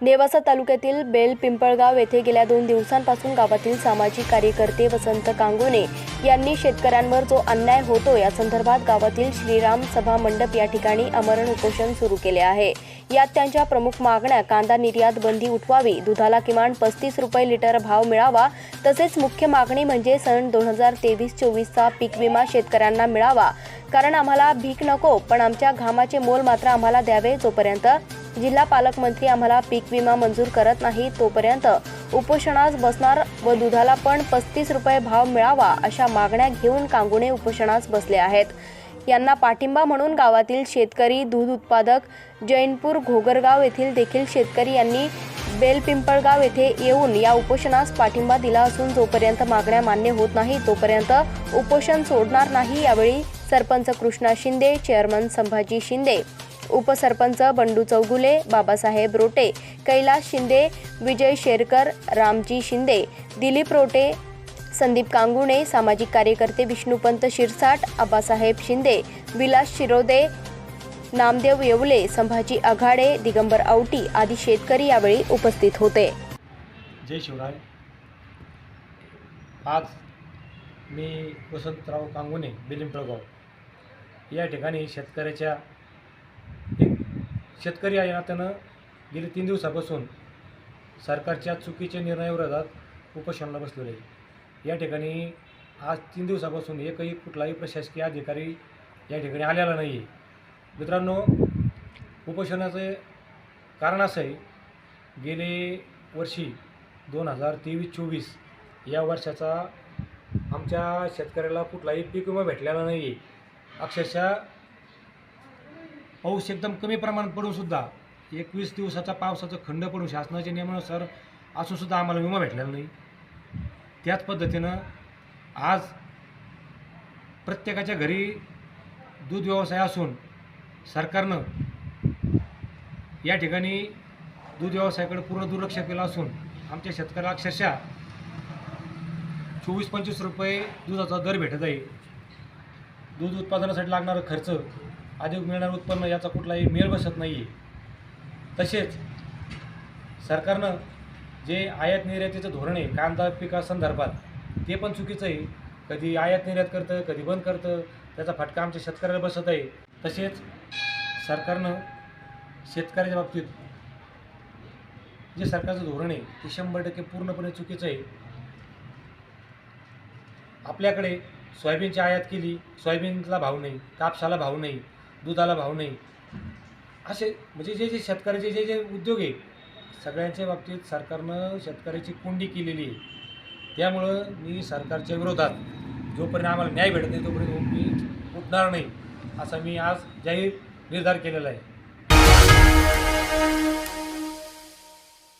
नेवासा तालुक्यातील बेल पिंपळगाव येथे गेल्या दोन दिवसांपासून गावातील सामाजिक कार्यकर्ते वसंत कांगोने यांनी शेतकऱ्यांवर जो अन्याय होतो या संदर्भात गावातील श्रीराम सभा मंडप या ठिकाणी अमरण उपोषण सुरू केले आहे. यात त्यांच्या प्रमुख मागण्या कांदा निर्यात बंदी उठवावी दुधाला किमान पस्तीस रुपये लिटर भाव मिळावा तसेच मुख्य मागणी म्हणजे सन दोन हजार तेवीस चोवीसचा पीक विमा शेतकऱ्यांना मिळावा. कारण आम्हाला भीक नको पण आमच्या घामाचे मोल मात्र आम्हाला द्यावे जोपर्यंत जिल्हा पालकमंत्री आम्हाला पीक विमा मंजूर करत नाही तोपर्यंत उपोषणास बसणार व दुधाला पण पस्तीस रुपये भाव मिळावा अशा मागण्या घेऊन कांगुणे उपोषणास बसले आहेत. यांना पाठिंबा म्हणून गावातील शेतकरी दूध उत्पादक जैनपूर घोगरगाव येथील देखील शेतकरी यांनी बेलपिंपळगाव येथे येऊन या उपोषणास पाठिंबा दिला असून जोपर्यंत मागण्या मान्य होत नाही तोपर्यंत उपोषण सोडणार नाही यावेळी सरपंच कृष्णा शिंदे चेअरमन संभाजी शिंदे उपसरपंच बंडू चौगुले बाबासाहेब रोटे कैलास शिंदे विजय शेरकर रामजी शिंदे दिलीप रोटे संदीप कांगुणे सामाजिक कार्यकर्ते विष्णुपंत शिरसाट आबासाहेब शिंदे विलास शिरोदे नामदेव येवले संभाजी आघाडे दिगंबर आवटी आदी शेतकरी यावेळी उपस्थित होते. जय शिवराय. आज मी वसंतराव कांगुणे बिलिंपळगाव या ठिकाणी शेतकऱ्याच्या शेतकरी या नात्यानं गेली तीन दिवसापासून सरकारच्या चुकीच्या निर्णयाविरोधात उपोषणाला बसलेले आहे. या ठिकाणी आज तीन दिवसापासून एकही कुठलाही प्रशासकीय अधिकारी या ठिकाणी आलेला नाही आहे मित्रांनो उपोषणाचे कारण असं आहे गेले वर्षी दोन हजार तेवीस चोवीस या वर्षाचा आमच्या शेतकऱ्याला कुठलाही पीक विमा भेटलेला नाही आहे अक्षरशः पाऊस एकदम कमी प्रमाणात पडूनसुद्धा एकवीस दिवसाचा पावसाचा खंड पडून शासनाच्या नियमानुसार असूनसुद्धा आम्हाला विमा भेटलेला नाही. त्याच पद्धतीनं आज प्रत्येकाच्या घरी दूध व्यवसाय असून सरकारनं या ठिकाणी दूध व्यवसायाकडे पूर्ण दुर्लक्ष केलं असून आमच्या शेतकऱ्याला अक्षरशः चोवीस पंचवीस रुपये दुधाचा दर भेटत आहे. दूध उत्पादनासाठी लागणारा खर्च अधिक मिळणारं उत्पन्न याचा कुठलाही मेळ बसत नाही आहे तसेच सरकारनं जे आयात निर्यातीचं धोरण आहे कांदा पिकासंदर्भात ते पण चुकीचं आहे. कधी आयात निर्यात करतं कधी बंद करतं त्याचा फटका आमच्या शेतकऱ्याला बसत आहे. तसेच सरकारनं शेतकऱ्याच्या बाबतीत जे सरकारचं धोरण आहे ते शंभर टक्के पूर्णपणे चुकीचं आहे. आपल्याकडे सोयाबीनची आयात केली सोयाबीनला भाव नाही कापसाला भाव नाही. दुधाला भाव नाही. असे म्हणजे जे जे शेतकऱ्याचे जे जे उद्योग आहे सगळ्यांच्या बाबतीत सरकारनं शेतकऱ्याची कोंडी केलेली आहे. त्यामुळं मी सरकारच्या विरोधात जोपर्यंत आम्हाला न्याय भेटत नाही तोपर्यंत मी उठणार नाही असा मी आज जाहीर निर्धार केलेला आहे.